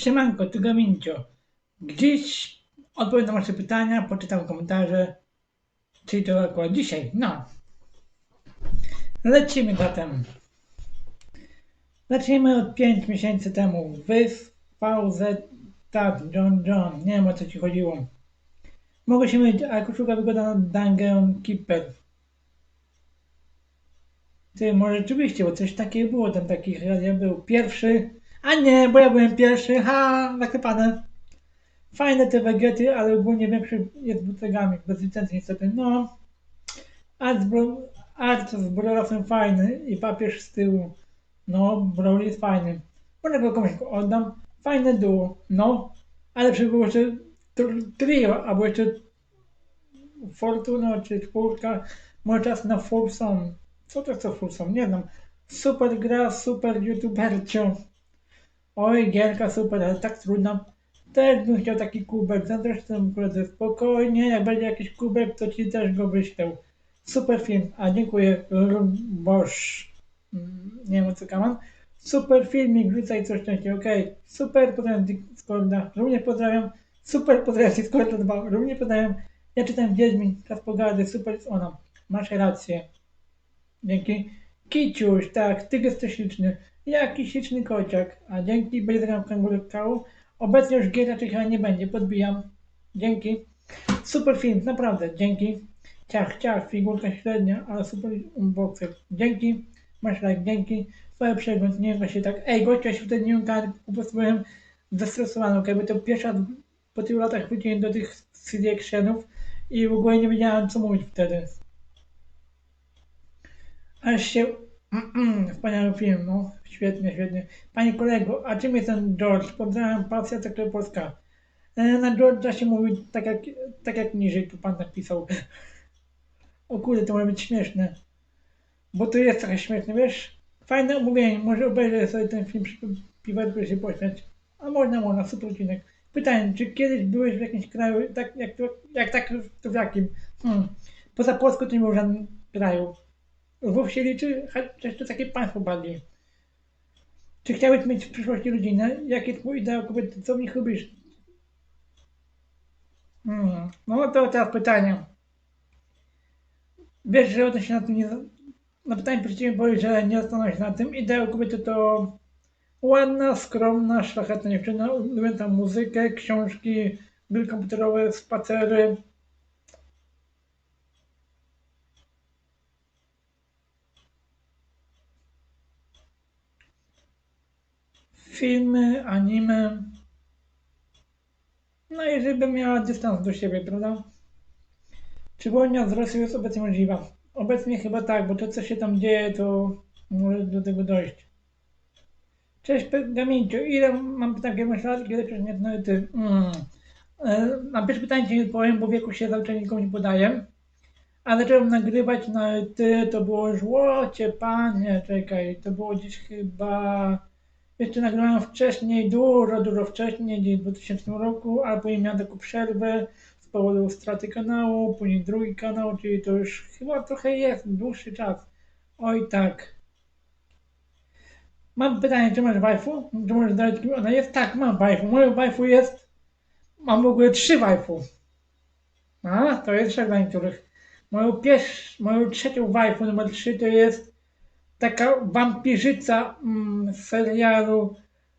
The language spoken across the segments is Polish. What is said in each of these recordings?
Siemanko, tu Gamincio. Gdzieś odpowiem na wasze pytania, poczytam komentarze. Czyli to akurat dzisiaj. No. Lecimy zatem. Zacznijmy od 5 miesięcy temu. Wys, VZ, Tat, John John. Nie wiem o co ci chodziło. Mogło się mylić, a koszulka wygląda na Dangen Keeper. Ty, może rzeczywiście, bo coś takiego było, tam taki ja był pierwszy. A nie, bo ja byłem pierwszy, ha, naklepane. Fajne te wegety, ale ogólnie większy jest butegami, bez licencji niestety. No, art z, bro, art z Brolofem fajny i papież z tyłu. No, Broly jest fajny. Może go komuś oddam. Fajne duo, no. Ale żeby było jeszcze tr- trio, albo jeszcze Fortuna czy czwórka, może czas na Fulsom. Co to jest to Fulsom? Nie znam. Super gra, super youtubercio. Oj, gierka super, ale tak trudna. Też bym chciał taki kubek, zresztą koledzy spokojnie, jak będzie jakiś kubek, to ci też go wyślę. Super film, a dziękuję. Mm, Nie wiem co kaman. Super filmik, rzucaj coś częściej, okej. Super, pozdrawiam Discorda, również pozdrawiam. Super, pozdrawiam Discorda 2, również pozdrawiam. Ja czytam Wiedźmin, czas pogady, super jest ona. Masz rację. Dzięki. Kiciuś, tak, ty jesteś śliczny. Jaki śliczny kociak. A dzięki, w Kanguru Kału. Obecnie już gier raczej chyba nie będzie, podbijam. Dzięki. Super film, naprawdę, dzięki. Ciach, ciach, figurka średnia, ale super unboxer. Dzięki. Masz like, dzięki. Twoje przegląd, nie wiem się tak. Ej, gościa się wtedy nie karty, po prostu byłem zestresowany, bo to pierwszy raz po tylu latach wróciłem do tych CD actionów i w ogóle nie wiedziałem co mówić wtedy. Aż się... Wspaniały film, no. Świetnie, świetnie. Panie kolego, a czym jest ten George? Pozdrawiam, pasja Tekle Polska. E, Na George'a się mówi tak jak, tak jak niżej tu pan napisał. O kurde, to może być śmieszne. Bo to jest trochę śmieszne, wiesz? Fajne omówienie, może obejrzę sobie ten film przy piwerku się pośmiać. A można, można, super odcinek. Pytanie, czy kiedyś byłeś w jakimś kraju, tak jak, jak tak, to w jakim? Hmm. Poza Polską to nie było w żadnym kraju. Lwów się liczy, chociaż to takie państwo bardziej. Czy chciałbyś mieć w przyszłości rodzinę? Jaki twój ideał kobiety? Co w nich lubisz? Hmm. No to teraz pytanie. Wiesz, że o to się na tym nie... Na pytanie przeciwnie powiedz, że nie zastanawiam się na tym. Ideał kobiety to ładna, skromna, szlachetna dziewczyna, lubiąca muzykę, książki, gry komputerowe, spacery. Filmy, anime. No i żeby miała dystans do siebie, prawda? Czy wojna z Rosją jest obecnie możliwa? Obecnie chyba tak, bo to co się tam dzieje, to może do tego dojść. Cześć Gamięciu, ile mam takie lat, kiedy przecież nie no, ty. Mm. E, Na pierwsze pytanie ci nie odpowiem, bo wieku się cały czas nikomu nie podaję. A zacząłem nagrywać na ty, to było już łocie, panie, czekaj, to było gdzieś chyba... Jeszcze nagrałem wcześniej, dużo, dużo wcześniej, w 2000 roku, ale później miałem taką przerwę z powodu straty kanału, później drugi kanał, czyli to już chyba trochę jest, dłuższy czas. Oj tak. Mam pytanie, czy masz waifu? Czy możesz zdać, kim ona jest? Tak, mam waifu. Moją waifu jest... Mam w ogóle trzy waifu. A, to jest trzech dla niektórych. Moją, pierwsz, moją trzecią waifu, numer trzy, to jest taka wampirzyca mm, serialu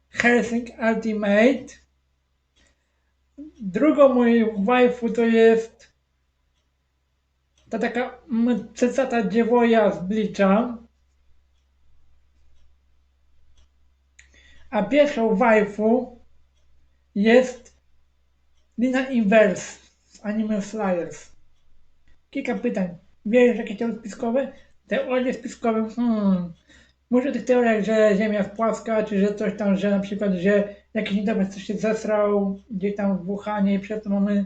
Helsing Ultimate. Drugą moją waifu to jest ta taka mm, cecata dziewoja z Bleacha. A pierwszą waifu jest Lina Inverse z Anime Flyers. Kilka pytań. Wiesz jakieś teorie spiskowe? Teorie spiskowe, hmm. Może tych teoriach, że Ziemia jest płaska, czy że coś tam, że na przykład, że jakiś niedobrze coś się zesrał gdzieś tam w Wuhanie i przez to mamy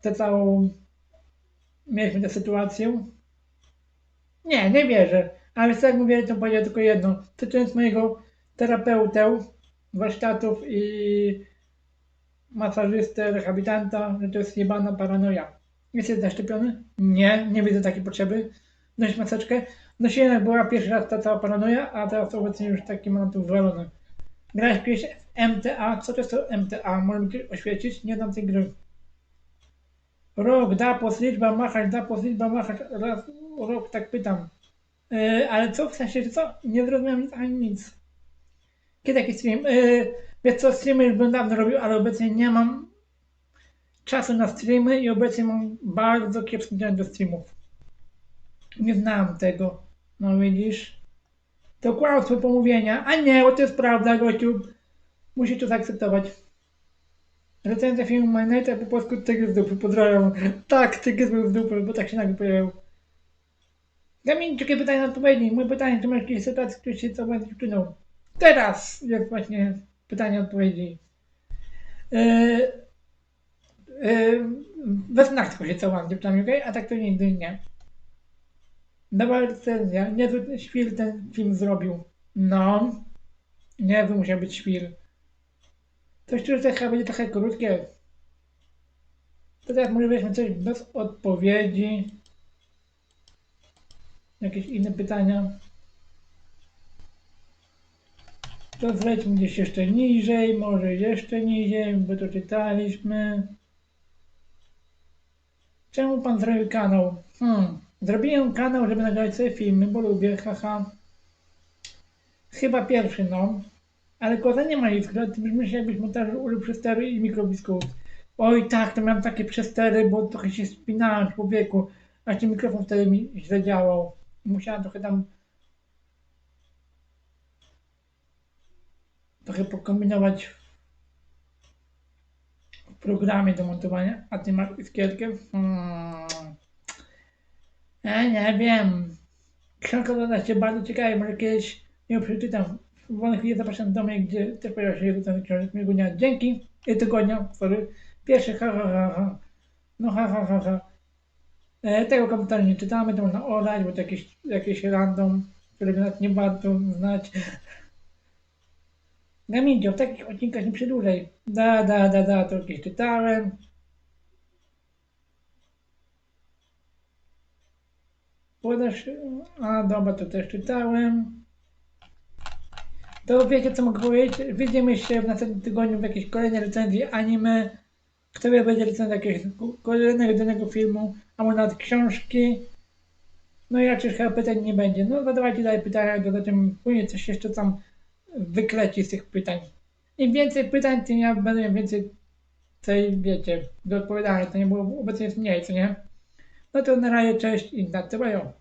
tę całą... Mieliśmy tę sytuację. Nie, nie wierzę. Ale co jak mówię, to powiedział tylko jedno. Cytując mojego terapeutę warsztatów i masażystę, rehabilitanta, że to jest jebana paranoja. Jesteś zaszczepiony? Nie, nie widzę takiej potrzeby. Noś maseczkę. Nosiłem jak była pierwszy raz ta cała paranoja, a teraz obecnie już taki mam tu wywalone. Grałeś kiedyś w MTA? Co to jest to MTA? Może mi oświecić? Nie znam tej gry. Rok, dapos, liczba machać, dapos, liczba machać, raz, rok, tak pytam. Yy, ale co w sensie, co? Nie zrozumiałem nic ani nic. Kiedy jakiś stream? Yy, wiesz co, streamy już bym dawno robił, ale obecnie nie mam czasu na streamy i obecnie mam bardzo kiepski dzień do streamów. Nie znam tego. No widzisz? To kłamstwo pomówienia. A nie, bo to jest prawda, gościu. Musisz to zaakceptować. Recenzja filmu My Night, a po polsku tygrys z dupy. Pozdrawiam. Tak, tygrys był z dupy, bo tak się nagle pojawił. Gamin, takie pytanie na odpowiedzi. Moje pytanie, czy masz jakieś sytuacje, które się co będzie wpłynął? Teraz jest właśnie pytanie odpowiedzi. Yy, yy, we snach tylko się całam dziewczynami, okej? A tak to nigdy nie. Dobra recenzja. Niezły świr ten film zrobił. No. Niezły musiał być świr. To szczerze chyba będzie trochę krótkie. To teraz może weźmy coś bez odpowiedzi. Jakieś inne pytania. To zlećmy gdzieś jeszcze niżej, może jeszcze niżej, bo to czytaliśmy. Czemu pan zrobił kanał? Hmm. Zrobiłem kanał, żeby nagrać sobie filmy, bo lubię, haha. Chyba pierwszy, no. Ale koza nie ma iskra, ty brzmisz jakbyś montażu użył przestery i mikrobisków. Oj tak, to miałem takie przestery, bo trochę się spinałem człowieku. Właśnie mikrofon wtedy mi źle działał. Musiałem trochę tam trochę pokombinować w programie do montowania. A ty masz iskierkę? Hmm. Ja nie wiem. Książka wygląda się bardzo ciekawie, może kiedyś ją przeczytam. W wolnej chwili zapraszam do mnie, gdzie też pojawia się jeden książek miłego dnia. Dzięki i tygodnia, sorry. Pierwszy ha ha ha ha. No ha ha ha ha. E, tego komentarza nie czytamy, to można olać, bo to jakieś, jakieś random, którego nawet nie warto znać. Gamincio, w takich odcinkach nie przedłużaj. Da, da, da, da, to jakieś czytałem. Podasz... A, dobra, to też czytałem. To wiecie, co mogę powiedzieć? Widzimy się w następnym tygodniu w jakiejś kolejnej recenzji anime. Kto wie, będzie recenzja jakiegoś kolejnego danego filmu, a może nawet książki. No i raczej chyba pytań nie będzie. No zadawajcie dalej pytania, to zobaczymy później coś jeszcze tam wykleci z tych pytań. Im więcej pytań, tym ja będę miał więcej tej, wiecie, do odpowiadania. To nie było, obecnie jest mniej, co nie? No to na razie, cześć i na tyle.